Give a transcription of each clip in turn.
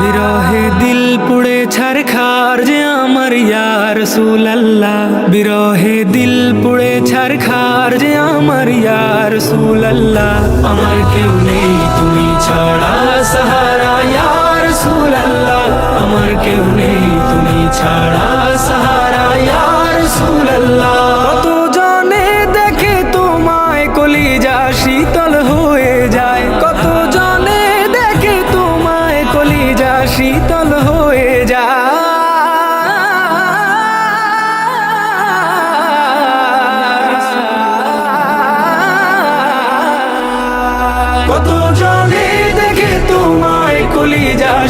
বিরহে দিল পুড়ে ছারখার যে আমার ইয়ার সুলাল্লাহ বিরহে দিল পুড়ে ছারখার যে আমার ইয়ার সুলাল্লাহ আমার কেউ নেই তুমি ছাড়া সাহারা ইয়ার সুলাল্লাহ আমার কেউ নেই তুমি ছাড়া সাহারা ইয়ার সুলাল্লাহ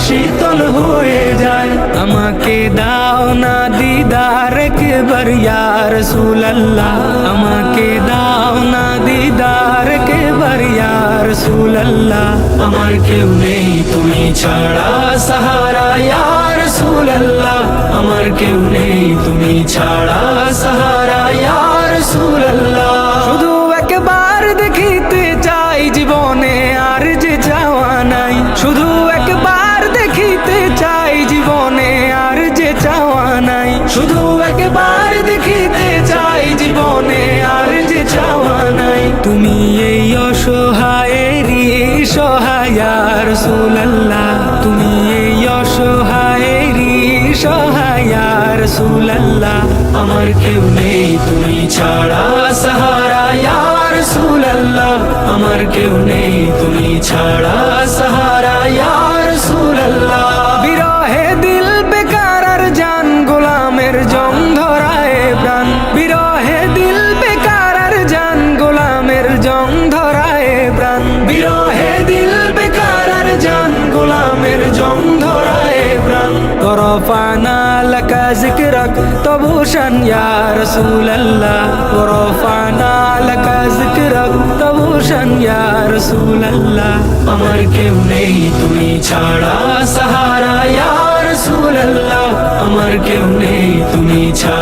শীতল হয়ে যায়। আমাকে দাও না দিদার একবার ইয়ার সুলাল্লাহ আমাকে দাও না দিদার একবার ইয়ার সুলাল্লাহ আমার কেউ নেই, তুমি ছাড়া সাহারা ইয়ার সুলাল্লাহ আমার কেউ নেই, তুমি ছাড়া সাহারা ইয়ার সুলাল্লাহ শুধু একবার দেখিতে চাই, জীবনে আর যে চাওয়া নাই। শুধু সহায়ার সুলাল্লাহ তুমি অসহায়েরই সহায়ার সুলাল্লাহ আমার কেউ নেই, তুমি ছাড়া সাহারা। ইয়ার আমার কেউ নেই, তুমি ছাড়া সাহারা। ইয়ার সুলাল্লাহ বিরহে দিল বেকার জান, গোলামের জং ধরায় প্রাণ। বিরহে তরফানা লাকা জিকরক তবুশান ইয়া রাসূলুল্লাহ তরফানা লাকা জিকরক তবুশান ইয়া রাসূলুল্লাহ আমার কেউ নেই তুমি ছাড়া সাহারা ইয়া রাসূলুল্লাহ আমার কেউ নেই তুমি ছাড়া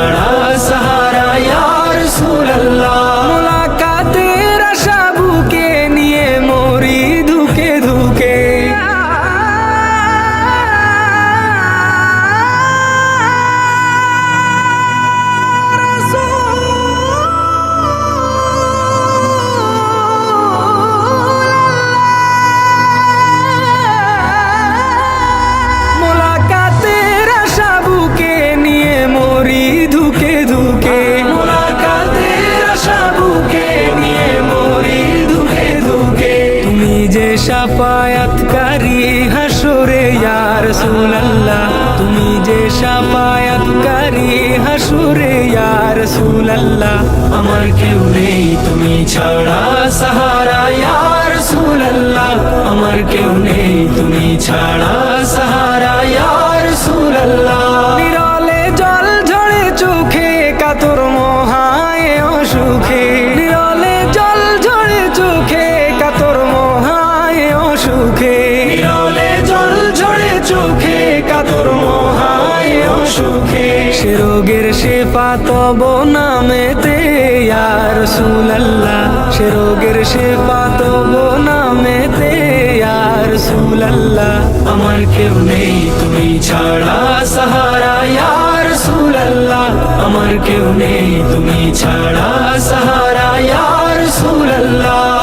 যে সাফায়াতকারী হাসরে ইয়ার সুলাল্লাহ তুমি যে সাফায়াতকারী হাসরে ইয়ার সুলাল্লাহ আমার কেউ নেই, তুমি ছাড়া সাহারা ইয়ার সুলাল্লাহ আমার কেউ নেই, তুমি ছাড়া সাহারা ইয়ার সুলাল্লাহ সে রোগের শেফা তব নামেতে ইয়ার সুলাল্লাহ সে রোগের শেফা তব নামেতে ইয়ার সুলাল্লাহ আমার কেউ নেই, তুমি ছাড়া সাহারা ইয়ার সুলাল্লাহ আমার কেউ নেই, তুমি ছাড়া সাহারা ইয়ার সুলাল্লাহ